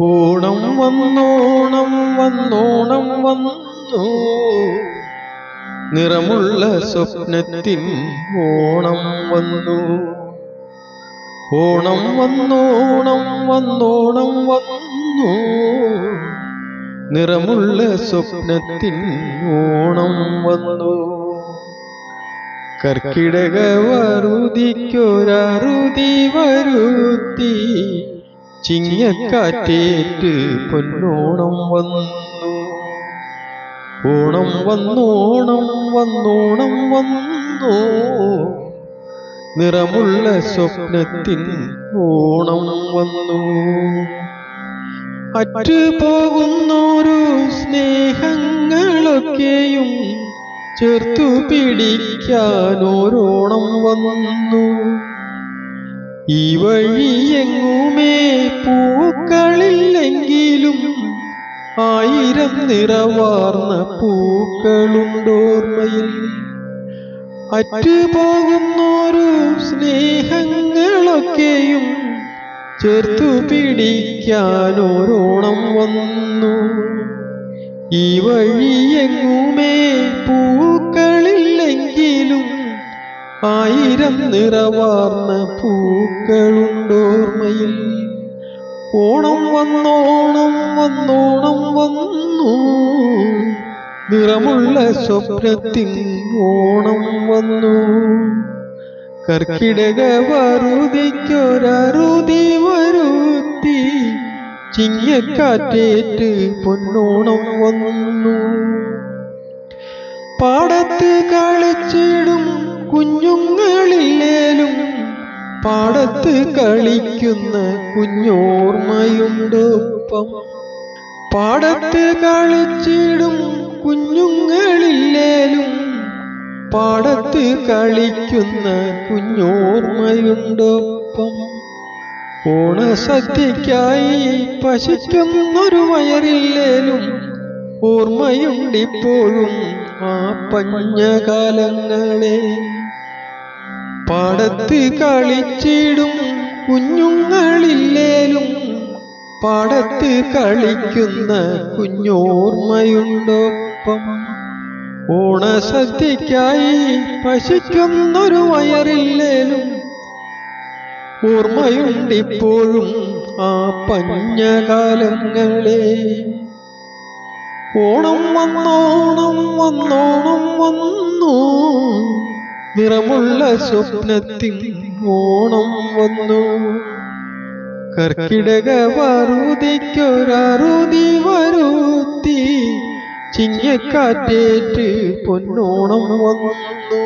ഓണം വന്നോണം വന്നോണം വന്നു. നിറമുള്ള സ്വപ്നത്തിൻ ഓണം വന്നു. ഓണം വന്നോണം വന്നോണം വന്നു. നിറമുള്ള സ്വപ്നത്തിൻ ഓണം വന്നു. കർക്കിടക വറുതിക്കൊരറുതി വരുത്തി. ചിങ്ങക്കാറ്റേറ്റ് പൊന്നോണം വന്നു. ഓണം വന്നോണം വന്നോണം വന്നു നിറമുള്ള സ്വപ്നത്തിൻ ഓണം വന്നു. അറ്റു പോകുന്നോരു സ്നേഹങ്ങളൊക്കെയും ചേർത്തു പിടിക്കാൻ ഓരോണം വന്നു. ഈ വഴിയെങ്ങുമേ പൂക്കളില്ലെങ്കിലും ആയിരം നിറവാർന്ന പൂക്കളുണ്ടോർമ്മയിൽ. അറ്റുപോകുന്നോരു സ്നേഹങ്ങളൊക്കെയും ചേർത്തു പിടിക്കാൻ ഓരോണം വന്നു. ഈ വഴിയെങ്ങുമേ പൂക്കളില്ലെങ്കിലും ആയിരം നിറവാർന്ന പൂക്കളുണ്ടോർമ്മയിൽ. ഓണം വന്നോണം വന്നോണം വന്നു. നിറമുള്ള സ്വപ്നത്തിൽ ഓണം വന്നു. കർക്കിടക വറുതിക്കൊരറുതി വരുത്തി. ചിങ്ങക്കാറ്റേറ്റ് പൊന്നോണം വന്നു. പാടത്ത് കളിച്ചിടും പാടത്ത് കളിക്കുന്ന കുഞ്ഞോർമ്മയുണ്ടൊപ്പം പാടത്ത് കളിച്ചിടും കുഞ്ഞുങ്ങളില്ലേലും പാടത്ത് കളിക്കുന്ന കുഞ്ഞോർമ്മയുണ്ടൊപ്പം ഓണസദ്യക്കായി പശിക്കുന്നൊരു വയറില്ലേലും ഓർമ്മയുണ്ടിപ്പോഴും ആ പഞ്ഞകാലങ്ങളെ. പാടത്ത് കളിച്ചിടും കുഞ്ഞുങ്ങളില്ലേലും പാടത്ത് കളിക്കുന്ന കുഞ്ഞോർമ്മയുണ്ടൊപ്പം. ഓണസദ്യക്കായി പശിക്കുന്നൊരു വയറില്ലേലും ഓർമ്മയുണ്ടിപ്പോഴും ആ പഞ്ഞകാലങ്ങളെ. ഓണം വന്നോണം വന്നോണം വന്നു നിറമുള്ള സ്വപ്നത്തിൽ ഓണം വന്നു. കർക്കിടക വറുതിക്കൊരറുതി വരുത്തി ചിങ്ങക്കാറ്റേറ്റ് പൊന്നോണം വന്നു.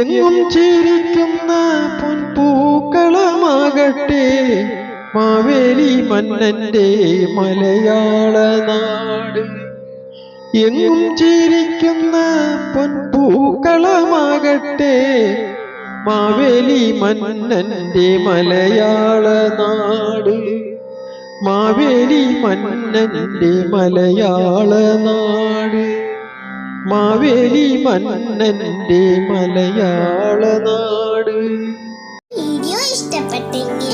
എങ്ങും ചിരിക്കുന്ന പൊൻപൂക്കളമാകട്ടെ മാവേലി മന്നന്റെ മലയാള നാട്. എങ്ങും ചിരിക്കുന്ന പൊൻപൂക്കളമാകട്ടെ? മാവേലി മന്നന്റെ മലയാള നാട്. മാവേലി മന്നന്റെ മലയാള നാട്. മാവേലി മന്നന്റെ മലയാള നാട്. വീഡിയോ ഇഷ്ടപ്പെട്ടെങ്കിൽ